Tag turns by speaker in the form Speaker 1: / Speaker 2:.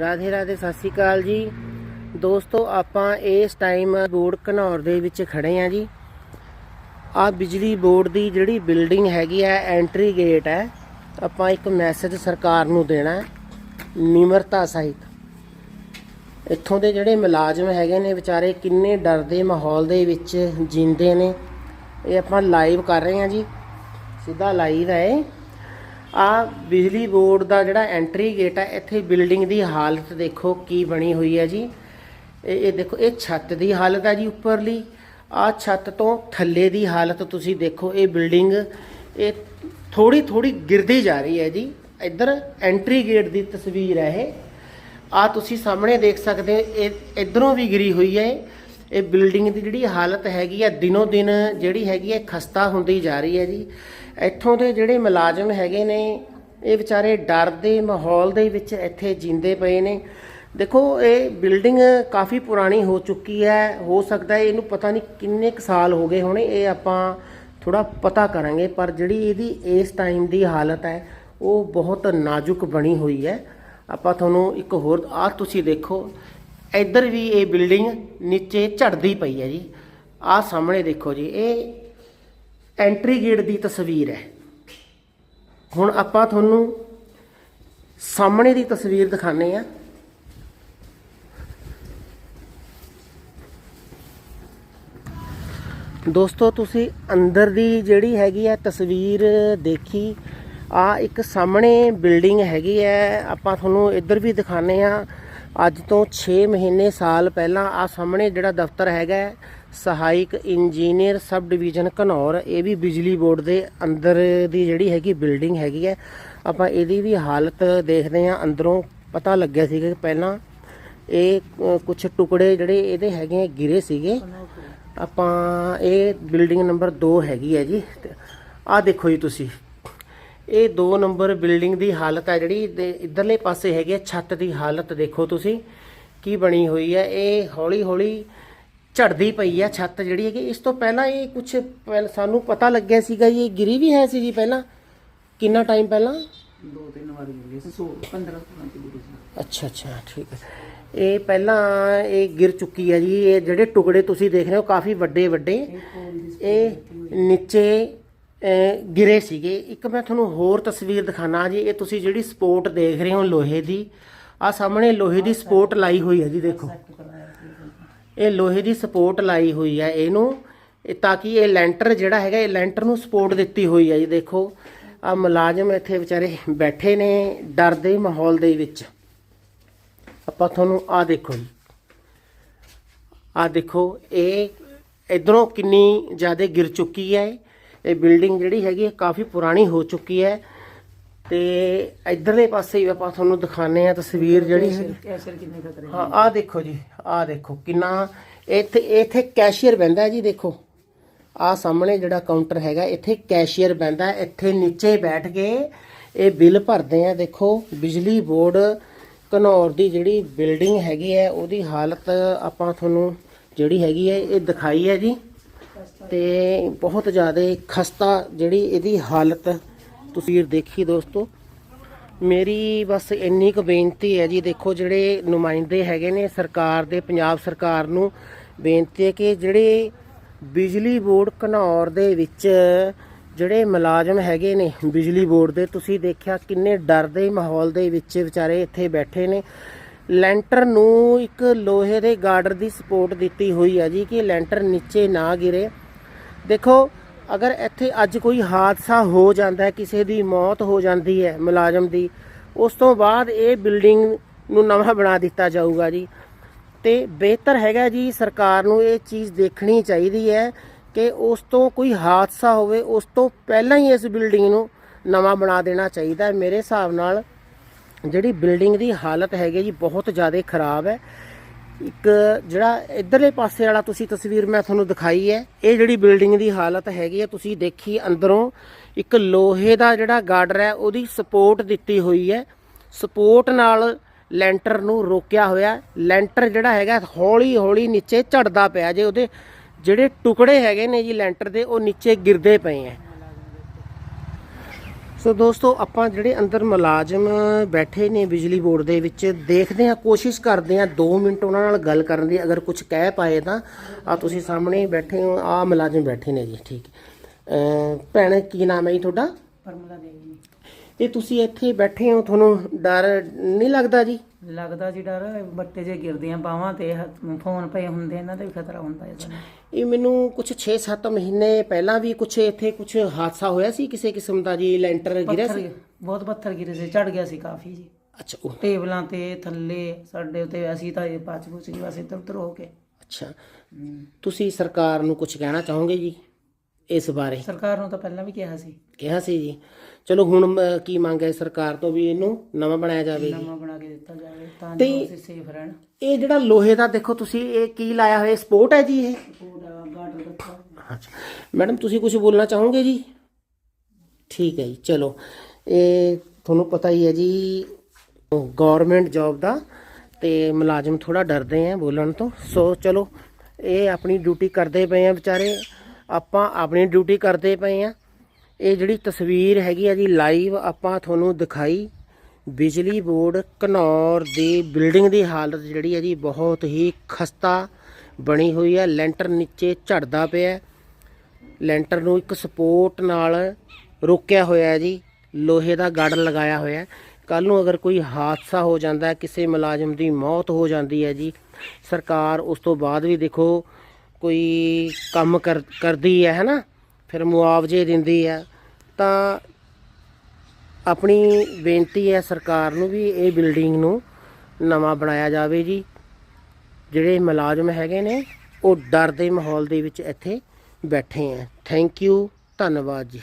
Speaker 1: ਰਾਧੇ ਰਾਧੇ, ਸਤਿ ਸ਼੍ਰੀ ਅਕਾਲ ਜੀ। ਦੋਸਤੋ, ਆਪਾਂ ਇਸ ਟਾਈਮ ਬੋਰਡ ਘਨੌਰ ਦੇ ਵਿੱਚ ਖੜੇ ਆ ਜੀ। ਆ ਬਿਜਲੀ ਬੋਰਡ ਦੀ ਜਿਹੜੀ ਬਿਲਡਿੰਗ ਹੈਗੀ ਆ, ਐਂਟਰੀ ਗੇਟ ਹੈ। ਆਪਾਂ ਇੱਕ ਮੈਸੇਜ ਸਰਕਾਰ ਨੂੰ ਦੇਣਾ ਨਿਮਰਤਾ ਸਹਿਤ। ਇੱਥੋਂ ਦੇ ਜਿਹੜੇ ਮੁਲਾਜ਼ਮ ਹੈਗੇ ਨੇ, ਵਿਚਾਰੇ ਕਿੰਨੇ ਡਰ ਦੇ ਮਾਹੌਲ ਦੇ ਵਿੱਚ ਜਿੰਦੇ ਨੇ। ਇਹ ਆਪਾਂ ਲਾਈਵ ਕਰ ਰਹੇ ਹਾਂ ਜੀ। ਸਿੱਧਾ ਲਾਈਵ ਹੈ ਆ ਬਿਜਲੀ ਬੋਰਡ ਦਾ ਜਿਹੜਾ ਐਂਟਰੀ ਗੇਟ ਹੈ ਇੱਥੇ ਬਿਲਡਿੰਗ ਦੀ ਹਾਲਤ ਦੇਖੋ ਕੀ ਬਣੀ ਹੋਈ ਹੈ ਜੀ। ਇਹ ਇਹ ਦੇਖੋ, ਇਹ ਛੱਤ ਦੀ ਹਾਲਤ ਹੈ ਜੀ ਉੱਪਰਲੀ। ਆ ਛੱਤ ਤੋਂ ਥੱਲੇ ਦੀ ਹਾਲਤ ਤੁਸੀਂ ਦੇਖੋ, ਇਹ ਬਿਲਡਿੰਗ, ਇਹ ਥੋੜੀ ਥੋੜੀ ਗਿਰਦੀ ਜਾ ਰਹੀ ਹੈ ਜੀ। ਇੱਧਰ ਐਂਟਰੀ ਗੇਟ ਦੀ ਤਸਵੀਰ ਹੈ ਇਹ। ਆ ਤੁਸੀਂ ਸਾਹਮਣੇ ਦੇਖ ਸਕਦੇ ਹੋ, ਇਹ ਇਧਰੋਂ ਵੀ ਗਿਰੀ ਹੋਈ ਹੈ ਇਹ ਬਿਲਡਿੰਗ ਦੀ ਜਿਹੜੀ ਹਾਲਤ ਹੈਗੀ ਆ, ਦਿਨੋ ਦਿਨ ਜਿਹੜੀ ਹੈਗੀ ਹੈ ਖਸਤਾ ਹੁੰਦੀ ਜਾ ਰਹੀ ਹੈ ਜੀ। ਇੱਥੋਂ ਦੇ ਜਿਹੜੇ ਮੁਲਾਜ਼ਮ ਹੈਗੇ ਨੇ, ਇਹ ਵਿਚਾਰੇ ਡਰ ਦੇ ਮਾਹੌਲ ਦੇ ਵਿੱਚ ਇੱਥੇ ਜਿੰਦੇ ਪਏ ਨੇ। ਦੇਖੋ, ਇਹ ਬਿਲਡਿੰਗ ਕਾਫੀ ਪੁਰਾਣੀ ਹੋ ਚੁੱਕੀ ਹੈ। ਹੋ ਸਕਦਾ ਹੈ ਇਹਨੂੰ ਪਤਾ ਨਹੀਂ ਕਿੰਨੇ ਕੁ ਸਾਲ ਹੋ ਗਏ ਹੋਣੇ, ਇਹ ਆਪਾਂ ਥੋੜਾ ਪਤਾ ਕਰਾਂਗੇ, ਪਰ ਜਿਹੜੀ ਇਹਦੀ ਇਸ ਟਾਈਮ ਦੀ ਹਾਲਤ ਹੈ, ਉਹ ਬਹੁਤ ਨਾਜ਼ੁਕ ਬਣੀ ਹੋਈ ਹੈ। ਆਪਾਂ ਤੁਹਾਨੂੰ ਇੱਕ ਹੋਰ ਆ ਤੁਸੀਂ ਦੇਖੋ ਇੱਧਰ ਵੀ ਇਹ ਬਿਲਡਿੰਗ ਨੀਚੇ ਝੜਦੀ ਪਈ ਹੈ ਜੀ। ਆਹ ਸਾਹਮਣੇ ਦੇਖੋ ਜੀ, ਇਹ ਐਂਟਰੀ ਗੇਟ ਦੀ ਤਸਵੀਰ ਹੈ। ਹੁਣ ਆਪਾਂ ਤੁਹਾਨੂੰ ਸਾਹਮਣੇ ਦੀ ਤਸਵੀਰ ਦਿਖਾਣੇ ਆ ਦੋਸਤੋ, ਤੁਸੀਂ ਅੰਦਰ ਦੀ ਜਿਹੜੀ ਹੈਗੀ ਹੈ ਤਸਵੀਰ ਦੇਖੀ ਆ ਇੱਕ ਸਾਹਮਣੇ ਬਿਲਡਿੰਗ ਹੈਗੀ ਹੈ। ਆਪਾਂ ਤੁਹਾਨੂੰ ਇੱਧਰ ਵੀ ਦਿਖਾਣੇ ਆ ਅੱਜ ਤੋਂ 6 ਮਹੀਨੇ ਸਾਲ ਪਹਿਲਾਂ ਆ ਸਾਹਮਣੇ ਜਿਹੜਾ ਦਫ਼ਤਰ ਹੈਗਾ ਸਹਾਇਕ ਇੰਜੀਨੀਅਰ ਸਬ ਡਿਵੀਜ਼ਨ ਘਨੌਰ ਇਹ ਵੀ ਬਿਜਲੀ ਬੋਰਡ ਦੇ ਅੰਦਰ ਦੀ ਜਿਹੜੀ ਹੈਗੀ ਬਿਲਡਿੰਗ ਹੈਗੀ ਹੈ। ਆਪਾਂ ਇਹਦੀ ਵੀ ਹਾਲਤ ਦੇਖਦੇ ਆ ਅੰਦਰੋਂ ਪਤਾ ਲੱਗਿਆ ਸੀਗਾ ਕਿ ਪਹਿਲਾਂ ਇਹ ਕੁਝ ਟੁਕੜੇ ਜਿਹੜੇ ਇਹਦੇ ਹੈਗੇ ਆ, ਗਿਰੇ ਸੀਗੇ। ਆਪਾਂ ਇਹ ਬਿਲਡਿੰਗ ਨੰਬਰ 2 ਹੈਗੀ ਹੈ ਜੀ। ਆ ਦੇਖੋ ਜੀ ਤੁਸੀਂ। ਇਹ 2 ਨੰਬਰ ਬਿਲਡਿੰਗ ਦੀ ਹਾਲਤ ਹੈ ਜਿਹੜੀ ਇਧਰਲੇ ਪਾਸੇ ਹੈਗੀ ਹੈ ਛੱਤ ਦੀ ਹਾਲਤ ਦੇਖੋ ਤੁਸੀਂ ਕੀ ਬਣੀ ਹੋਈ ਹੈ ਇਹ ਹੌਲੀ ਹੌਲੀ ਝੜਦੀ ਪਈ ਹੈ ਛੱਤ ਜਿਹੜੀ ਹੈਗੀ। ਇਸ ਤੋਂ ਪਹਿਲਾਂ ਇਹ ਕੁਝ ਸਾਨੂੰ ਪਤਾ ਲੱਗਿਆ ਸੀਗਾ ਜੀ ਇਹ ਗਿਰੀ ਵੀ ਹੈ ਸੀ ਜੀ ਪਹਿਲਾਂ? ਕਿੰਨਾ ਟਾਈਮ ਪਹਿਲਾਂ?
Speaker 2: ਦੋ ਤਿੰਨ ਵਾਰ ਗਿਰੇ ਸੀ 16 15 16 ਚ ਗਿਰੇ ਸੀ।
Speaker 1: ਅੱਛਾ ਅੱਛਾ ਠੀਕ ਹੈ। ਇਹ ਪਹਿਲਾਂ ਇਹ ਗਿਰ ਚੁੱਕੀ ਹੈ ਜੀ। ਇਹ ਜਿਹੜੇ ਟੁਕੜੇ ਤੁਸੀਂ ਦੇਖ ਰਹੇ ਹੋ ਕਾਫੀ ਵੱਡੇ ਵੱਡੇ ਇਹ ਨੀਚੇ ਗਿਰੇ ਸੀਗੇ। ਇੱਕ ਮੈਂ ਤੁਹਾਨੂੰ ਹੋਰ ਤਸਵੀਰ ਦਿਖਾਣਾ ਜੀ। ਇਹ ਤੁਸੀਂ ਜਿਹੜੀ ਸਪੋਰਟ ਦੇਖ ਰਹੇ ਹੋ ਲੋਹੇ ਦੀ ਆ ਸਾਹਮਣੇ ਲੋਹੇ ਦੀ ਸਪੋਰਟ ਲਾਈ ਹੋਈ ਹੈ ਜੀ, ਦੇਖੋ। ਇਹ ਲੋਹੇ ਦੀ ਸਪੋਰਟ ਲਾਈ ਹੋਈ ਹੈ ਇਹਨੂੰ। ਇਹ ਤਾਂ ਕਿ ਇਹ ਲੈਂਟਰ ਜਿਹੜਾ ਹੈਗਾ, ਇਹ ਲੈਂਟਰ ਨੂੰ ਸਪੋਰਟ ਦਿੱਤੀ ਹੋਈ ਹੈ ਜੀ, ਦੇਖੋ। ਆ ਮੁਲਾਜ਼ਮ ਇੱਥੇ ਵਿਚਾਰੇ ਬੈਠੇ ਨੇ ਡਰ ਦੇ ਮਾਹੌਲ ਦੇ ਵਿੱਚ। ਆਪਾਂ ਤੁਹਾਨੂੰ ਆ ਦੇਖੋ ਜੀ। ਆ ਦੇਖੋ, ਇਹ ਇਧਰੋਂ ਕਿੰਨੀ ਜ਼ਿਆਦਾ ਗਿਰ ਚੁੱਕੀ ਹੈ। ਇਹ ਬਿਲਡਿੰਗ ਜਿਹੜੀ ਹੈਗੀ ਹੈ ਕਾਫੀ ਪੁਰਾਣੀ ਹੋ ਚੁੱਕੀ ਹੈ ਤੇ ਇਧਰਲੇ ਪਾਸੇ ਵੀ ਆਪਾਂ ਤੁਹਾਨੂੰ ਦਿਖਾਣੇ ਆ ਤਸਵੀਰ ਜਿਹੜੀ ਹੈ
Speaker 2: ਕੈਸ਼ਰ ਕਿੰਨੇ ਖਤਰੇ
Speaker 1: ਹਾਂ ਆ ਦੇਖੋ ਜੀ ਆ ਦੇਖੋ ਕਿੰਨਾ ਇੱਥੇ ਇੱਥੇ ਕੈਸ਼ੀਅਰ ਬੈੰਦਾ ਜੀ ਦੇਖੋ। ਆ ਸਾਹਮਣੇ ਜਿਹੜਾ ਕਾਊਂਟਰ ਹੈਗਾ ਇੱਥੇ ਕੈਸ਼ੀਅਰ ਬੈੰਦਾ। ਇੱਥੇ ਨੀਚੇ ਬੈਠ ਕੇ ਇਹ ਬਿੱਲ ਭਰਦੇ ਆ ਦੇਖੋ ਬਿਜਲੀ ਬੋਰਡ ਘਨੌਰ ਦੀ ਜਿਹੜੀ ਬਿਲਡਿੰਗ ਹੈਗੀ ਹੈ ਉਹਦੀ ਹਾਲਤ ਆਪਾਂ ਤੁਹਾਨੂੰ ਜਿਹੜੀ ਹੈਗੀ ਹੈ ਇਹ ਦਿਖਾਈ ਹੈ ਜੀ। ਤੇ ਬਹੁਤ ਜ਼ਿਆਦਾ ਖਸਤਾ ਜਿਹੜੀ ਇਹਦੀ ਹਾਲਤ ਤੁਸੀਂ ਦੇਖੀ ਦੋਸਤੋ। ਮੇਰੀ ਬਸ ਇੰਨੀ ਕੁ ਬੇਨਤੀ ਹੈ ਜੀ, ਦੇਖੋ ਜਿਹੜੇ ਨੁਮਾਇੰਦੇ ਹੈਗੇ ਨੇ ਸਰਕਾਰ ਦੇ, ਪੰਜਾਬ ਸਰਕਾਰ ਨੂੰ ਬੇਨਤੀ ਹੈ ਕਿ ਜਿਹੜੇ ਬਿਜਲੀ ਬੋਰਡ ਘਨੌਰ ਦੇ ਵਿੱਚ ਜਿਹੜੇ ਮੁਲਾਜ਼ਮ ਹੈਗੇ ਨੇ ਬਿਜਲੀ ਬੋਰਡ ਦੇ, ਤੁਸੀਂ ਦੇਖਿਆ ਕਿੰਨੇ ਡਰ ਦੇ ਮਾਹੌਲ ਦੇ ਵਿੱਚ ਵਿਚਾਰੇ ਇੱਥੇ ਬੈਠੇ ਨੇ। ਲੈਂਟਰ ਨੂੰ ਇੱਕ ਲੋਹੇ ਦੇ ਗਾਰਡਰ ਦੀ ਸਪੋਰਟ ਦਿੱਤੀ ਹੋਈ ਹੈ ਜੀ ਕਿ ਲੈਂਟਰ ਨੀਚੇ ਨਾ ਗਿਰੇ। ਦੇਖੋ, ਅਗਰ ਇੱਥੇ ਅੱਜ ਕੋਈ ਹਾਦਸਾ ਹੋ ਜਾਂਦਾ ਹੈ, ਕਿਸੇ ਦੀ ਮੌਤ ਹੋ ਜਾਂਦੀ ਹੈ ਮੁਲਾਜ਼ਮ ਦੀ, ਉਸ ਤੋਂ ਬਾਅਦ ਇਹ ਬਿਲਡਿੰਗ ਨੂੰ ਨਵਾਂ ਬਣਾ ਦਿੱਤਾ ਜਾਊਗਾ ਜੀ। ਤੇ ਬਿਹਤਰ ਹੈਗਾ ਜੀ, ਸਰਕਾਰ ਨੂੰ ਇਹ ਚੀਜ਼ ਦੇਖਣੀ ਚਾਹੀਦੀ ਹੈ ਕਿ ਉਸ ਤੋਂ ਕੋਈ ਹਾਦਸਾ ਹੋਵੇ, ਉਸ ਤੋਂ ਪਹਿਲਾਂ ਹੀ ਇਸ ਬਿਲਡਿੰਗ ਨੂੰ ਨਵਾਂ ਬਣਾ ਦੇਣਾ ਚਾਹੀਦਾ ਮੇਰੇ ਹਿਸਾਬ ਨਾਲ। ਜਿਹੜੀ ਬਿਲਡਿੰਗ ਦੀ ਹਾਲਤ ਹੈਗੀ ਜੀ, ਬਹੁਤ ਜ਼ਿਆਦਾ ਖਰਾਬ ਹੈ। ਇੱਕ ਜਿਹੜਾ ਇਧਰਲੇ ਪਾਸੇ ਵਾਲਾ ਤੁਸੀਂ ਤਸਵੀਰ ਮੈਂ ਤੁਹਾਨੂੰ ਦਿਖਾਈ ਹੈ, ਇਹ ਜਿਹੜੀ ਬਿਲਡਿੰਗ ਦੀ ਹਾਲਤ ਹੈਗੀ ਹੈ ਤੁਸੀਂ ਦੇਖੀ ਅੰਦਰੋਂ, ਇੱਕ ਲੋਹੇ ਦਾ ਜਿਹੜਾ ਗਾਰਡਰ ਹੈ, ਉਹਦੀ ਸਪੋਰਟ ਦਿੱਤੀ ਹੋਈ ਹੈ। ਸਪੋਰਟ ਨਾਲ ਲੈਂਟਰ ਨੂੰ ਰੋਕਿਆ ਹੋਇਆ, ਲੈਂਟਰ ਜਿਹੜਾ ਹੈਗਾ ਹੌਲੀ ਹੌਲੀ ਨੀਚੇ ਝੜਦਾ ਪਿਆ ਜੇ ਉਹਦੇ, ਜਿਹੜੇ ਟੁਕੜੇ ਹੈਗੇ ਨੇ ਜੀ ਲੈਂਟਰ ਦੇ, ਉਹ ਨੀਚੇ ਗਿਰਦੇ ਪਏ ਹੈ। ਸੋ ਦੋਸਤੋ, ਆਪਾਂ ਜਿਹੜੇ ਅੰਦਰ ਮੁਲਾਜ਼ਮ ਬੈਠੇ ਨੇ ਬਿਜਲੀ ਬੋਰਡ ਦੇ ਵਿੱਚ, ਦੇਖਦੇ ਹਾਂ, ਕੋਸ਼ਿਸ਼ ਕਰਦੇ ਹਾਂ 2 ਮਿੰਟ ਉਹਨਾਂ ਨਾਲ ਗੱਲ ਕਰਨ ਦੀ। ਅਗਰ ਕੁਝ ਕਹਿ ਪਾਏ ਤਾਂ ਆ ਤੁਸੀਂ ਸਾਹਮਣੇ ਬੈਠੇ ਹੋ, ਆ ਮੁਲਾਜ਼ਮ ਬੈਠੇ ਨੇ ਜੀ, ਠੀਕ। ਭੈਣ, ਕੀ ਨਾਮ ਹੈ ਜੀ ਤੁਹਾਡਾ?
Speaker 2: ਪਰਮਲਾ ਦੇਵੀ।
Speaker 1: ਇਹ ਤੁਸੀਂ ਇੱਥੇ ਬੈਠੇ ਹੋ ਤੁਹਾਨੂੰ ਡਰ ਨਹੀਂ ਲੱਗਦਾ ਜੀ?
Speaker 2: ਲੱਗਦਾ ਜੀ ਡਰ ਬੱਟੇ ਜੇ ਗਿਰਦੀਆਂ ਬਾਹਾਂ ਤੇ ਹੱਥ- ਫੋਨ ਪਏ ਹੁੰਦੇ ਇਹਨਾਂ ਦਾ ਵੀ ਖਤਰਾ ਹੁੰਦਾ ਹੈ ਸਾਨੂੰ
Speaker 1: ਇਹ ਮੈਨੂੰ ਕੁਝ 6-7 ਮਹੀਨੇ ਪਹਿਲਾਂ ਵੀ ਕੁਝ ਇੱਥੇ ਕੁਝ ਹਾਦਸਾ ਹੋਇਆ ਸੀ ਕਿਸੇ ਕਿਸਮ ਦਾ ਜੀ ਲੈਂਟਰ ਗਿਰਿਆ
Speaker 2: ਪੱਥਰ
Speaker 1: ਸੀ?
Speaker 2: ਬਹੁਤ ਪੱਥਰ ਗਿਰੇ ਸੀ ਝੜ ਗਿਆ ਸੀ ਕਾਫੀ ਜੀ।
Speaker 1: ਅੱਛਾ ਉਹ
Speaker 2: ਟੇਬਲਾਂ ਤੇ ਥੱਲੇ ਸਾਡੇ ਉਤੇ ਅਸੀਂ ਤਾਂ ਇਹ ਪਚ ਪੁਚ ਗਏ ਬਸ ਇੱਧਰ ਉੱਧਰ ਹੋ ਕੇ।
Speaker 1: ਅੱਛਾ। ਤੁਸੀਂ ਸਰਕਾਰ ਨੂੰ ਕੁਝ ਕਹਿਣਾ ਚਾਹੋਗੇ ਜੀ? ਇਸ ਬਾਰੇ।
Speaker 2: ਸਰਕਾਰ ਨੂੰ ਤਾਂ ਪਹਿਲਾਂ ਵੀ ਕਿਹਾ ਸੀ।
Speaker 1: ਕਿਹਾ ਸੀ ਜੀ। ਚਲੋ ਹੁਣ ਮ- ਕੀ ਮੰਗ ਹੈ ਸਰਕਾਰ ਤੋਂ ਵੀ ਇਹਨੂੰ ਨਵਾਂ ਬਣਾਇਆ ਜਾਵੇ ਜੀ।
Speaker 2: ਨਵਾਂ ਬਣਾ ਕੇ ਦਿੱਤਾ ਜਾਵੇ ਤਾਂ ਜੋ
Speaker 1: ਤੇ-
Speaker 2: ਅਸੀਂ ਸੇਫ ਰਹਿਣ।
Speaker 1: ਇਹ ਜਿਹੜਾ ਲੋਹੇ ਦਾ ਦੇਖੋ ਤੁਸੀਂ ਇਹ ਕੀ ਲਾਇਆ ਹੋਇਆ ਸਪੋਰਟ ਹੈ ਜੀ ਇਹ?
Speaker 2: ਪੂਰਾ ਗਾਰਡਰ ਰੱਖਾ
Speaker 1: ਅੱਛਾ। ਮੈਡਮ ਤੁਸੀਂ ਕੁਝ ਬੋਲਣਾ ਚਾਹੋਗੇ ਜੀ? ਠੀਕ ਹੈ ਜੀ ਚਲੋ। ਇਹ ਤੁਹਾਨੂੰ ਪਤਾ ਹੀ ਹੈ ਜੀ ਗਵਰਨਮੈਂਟ ਜੌਬ ਦਾ ਤੇ ਮੁਲਾਜ਼ਮ ਥੋੜਾ ਡਰਦੇ ਆ ਬੋਲਣ ਤੋਂ। ਸੋ ਚਲੋ ਇਹ ਆਪਣੀ ਡਿਊਟੀ ਕਰਦੇ ਪਏ ਆ ਵਿਚਾਰੇ। ਆਪਾਂ ਆਪਣੀ ਡਿਊਟੀ ਕਰਦੇ ਪਏ ਆ। ਇਹ ਜਿਹੜੀ ਤਸਵੀਰ ਹੈਗੀ ਆ ਜੀ ਲਾਈਵ ਆਪਾਂ ਤੁਹਾਨੂੰ ਦਿਖਾਈ। ਬਿਜਲੀ ਬੋਰਡ ਘਨੌਰ ਦੀ ਬਿਲਡਿੰਗ ਦੀ ਹਾਲਤ ਜਿਹੜੀ ਹੈ ਜੀ, ਬਹੁਤ ਹੀ ਖਸਤਾ ਬਣੀ ਹੋਈ ਹੈ ਲੈਂਟਰ ਨੀਚੇ ਝੜਦਾ ਪਿਆ। ਲੈਂਟਰ ਨੂੰ ਇੱਕ ਸਪੋਰਟ ਨਾਲ ਰੋਕਿਆ ਹੋਇਆ ਹੈ ਜੀ, ਲੋਹੇ ਦਾ ਗਾਰਡ ਲਗਾਇਆ ਹੋਇਆ। ਹੈ ਕੱਲ ਨੂੰ ਅਗਰ ਕੋਈ ਹਾਦਸਾ ਹੋ ਜਾਂਦਾ, ਕਿਸੇ ਮੁਲਾਜ਼ਮ ਦੀ ਮੌਤ ਹੋ ਜਾਂਦੀ ਹੈ ਜੀ, ਸਰਕਾਰ ਉਸ ਤੋਂ ਬਾਅਦ ਵੀ ਦੇਖੋ ਕੋਈ ਕੰਮ ਕਰ, ਕਰਦੀ ਹੈ, ਹੈਨਾ? ਫਿਰ ਮੁਆਵਜ਼ੇ ਦਿੰਦੀ ਹੈ। ਤਾਂ ਆਪਣੀ ਬੇਨਤੀ ਹੈ ਸਰਕਾਰ ਨੂੰ ਵੀ ਇਹ ਬਿਲਡਿੰਗ ਨੂੰ ਨਵਾਂ ਬਣਾਇਆ ਜਾਵੇ ਜੀ। ਜਿਹੜੇ ਮੁਲਾਜ਼ਮ ਹੈਗੇ ਨੇ, ਉਹ ਡਰ ਦੇ ਮਾਹੌਲ ਦੇ ਵਿੱਚ ਇੱਥੇ ਬੈਠੇ ਆ ਥੈਂਕ ਯੂ, ਧੰਨਵਾਦ ਜੀ।